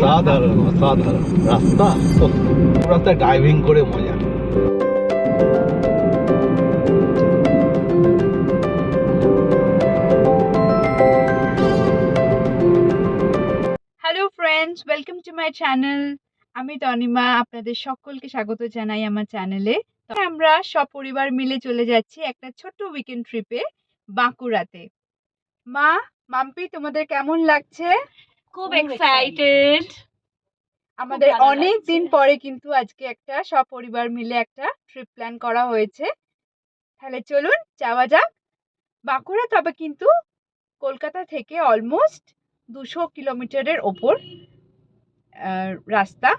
অসাধারণ অসাধারণ। রাস্তা রাস্তায় ড্রাইভিং করে মজা। Hello friends welcome to my channel আমি তনিমা, আপনাদের সকলকে স্বাগত জানাই আমার চ্যানেলে আমরা সপরিবার মিলে চলে যাচ্ছি একটা ছোট্ট উইকেন্ড ট্রিপে বাঁকুড়াতে। মা, মাম্পি, তোমাদের কেমন লাগছে? খুব এক্সাইটেড আমাদের অনেক দিন পরে কিন্তু আজকে একটা সপরিবার মিলে একটা ট্রিপ প্ল্যান করা হয়েছে। তাহলে চলুন যাওয়া যাক। বাঁকুড়া তবে কিন্তু কলকাতা থেকে অলমোস্ট দুশো কিলোমিটারের ওপর রাস্তা।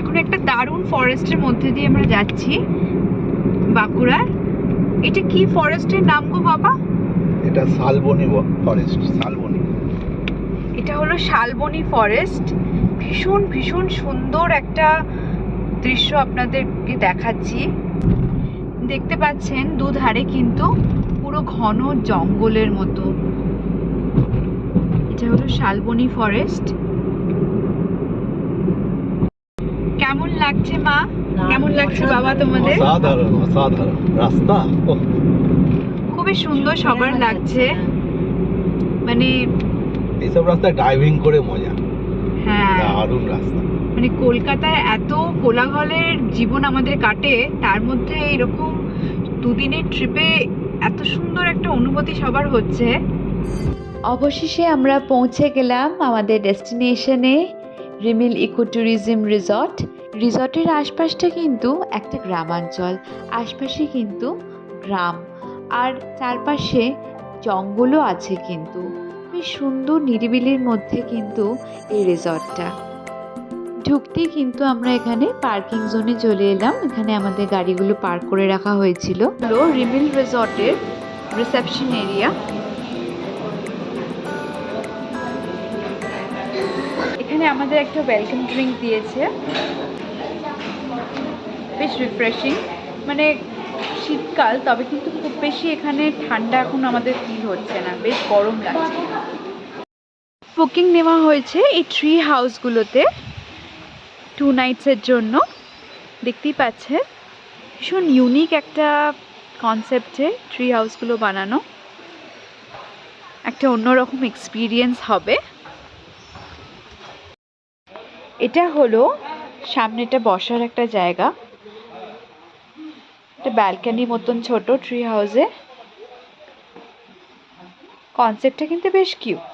এখন একটা দারুণ ফরেস্টের মধ্যে দিয়ে আমরা যাচ্ছি বাঁকুড়ার। এটা কি ফরেস্টের নাম গো বাবা? এটা শালবনি ফরেস্ট শালবনি। এটা হলো শালবনি ফরেস্ট ভীষণ ভীষণ সুন্দর একটা দৃশ্য আপনাদেরকে দেখাচ্ছি। দেখতে পাচ্ছেন দুধারে কিন্তু পুরো ঘন জঙ্গলের মতো। এটা হলো শালবনি ফরেস্ট কেমন লাগছে মা? কেমন লাগছে বাবা তোমাদের? অসাধারণ অসাধারণ। রাস্তা খুবই সুন্দর সবার লাগছে। মানে এইসব রাস্তায় ড্রাইভিং করে মজা। হ্যাঁ। দারুণ রাস্তা। মানে কলকাতায় এত কোলাহলের জীবন আমাদের কাটে তার মধ্যে এরকম দুদিনের ট্রিপে এত সুন্দর একটা অনুভূতি সবার হচ্ছে। অবশেষে আমরা পৌঁছে গেলাম আমাদের ডেস্টিনেশনে রিমিল ইকো ট্যুরিজম রিসর্ট। রিসর্টের আশপাশটা কিন্তু একটা গ্রামাঞ্চল, আশপাশে কিন্তু গ্রাম, আর চারপাশে জঙ্গলও আছে কিন্তু। বেশ সুন্দর নিরিবিলির মধ্যে কিন্তু এই রিসর্টটা। ঢুকতেই কিন্তু আমরা এখানে পার্কিং জোনে চলে এলাম। এখানে আমাদের গাড়িগুলো পার্ক করে রাখা হয়েছিল। হলো রিমিল রিসর্টের রিসেপশন এরিয়া। এখানে আমাদের একটা ওয়েলকাম ড্রিঙ্ক দিয়েছে। বেশ রিফ্রেশিং মানে শীতকাল, তবে কিন্তু খুব বেশি এখানে ঠান্ডা এখন আমাদের ফিল হচ্ছে না, বেশ গরম লাগছে। বুকিং নেওয়া হয়েছে এই ট্রি হাউসগুলোতে টু নাইটসের জন্য। দেখতেই পাচ্ছে, ভীষণ ইউনিক একটা কনসেপ্টে ট্রি হাউসগুলো বানানো। একটা অন্যরকম এক্সপিরিয়েন্স হবে। এটা হলো সামনেটা বসার একটা জায়গা। একটা ব্যালকানি মতন ছোট ট্রি হাউসে কনসেপ্টটা কিন্তু বেশ কিউট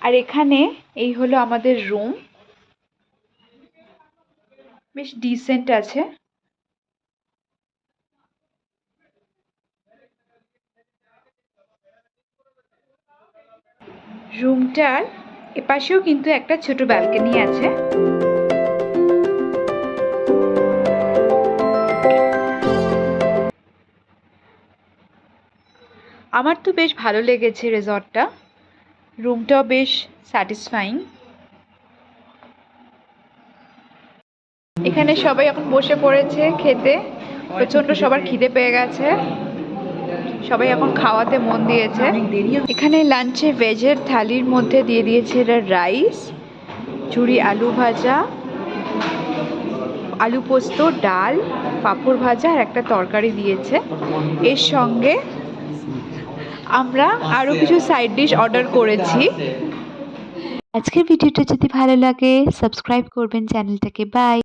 আর এখানে এই হলো আমাদের রুম বেশ ডিসেন্ট আছে। রুমটার এপাশেও কিন্তু একটা ছোট ব্যালকনি আছে। আমার তো বেশ ভালো লেগেছে রিসর্টটা। রুমটাও বেশ স্যাটিসফাইং। এখানে সবাই এখন বসে পড়েছে খেতে। প্রচণ্ড সবার খিদে পেয়ে গেছে। সবাই এখন খাওয়াতে মন দিয়েছে। এখানে লাঞ্চে ভেজের থালির মধ্যে দিয়ে দিয়েছে রাইস চুরি আলু ভাজা, আলু পোস্ত, ডাল, পাঁপড় ভাজা আর একটা তরকারি দিয়েছে। এর সঙ্গে আমরা আরও কিছু সাইড ডিশ অর্ডার করেছি। আজকের ভিডিওটা যদি ভালো লাগে সাবস্ক্রাইব করবেন চ্যানেলটাকে। বাই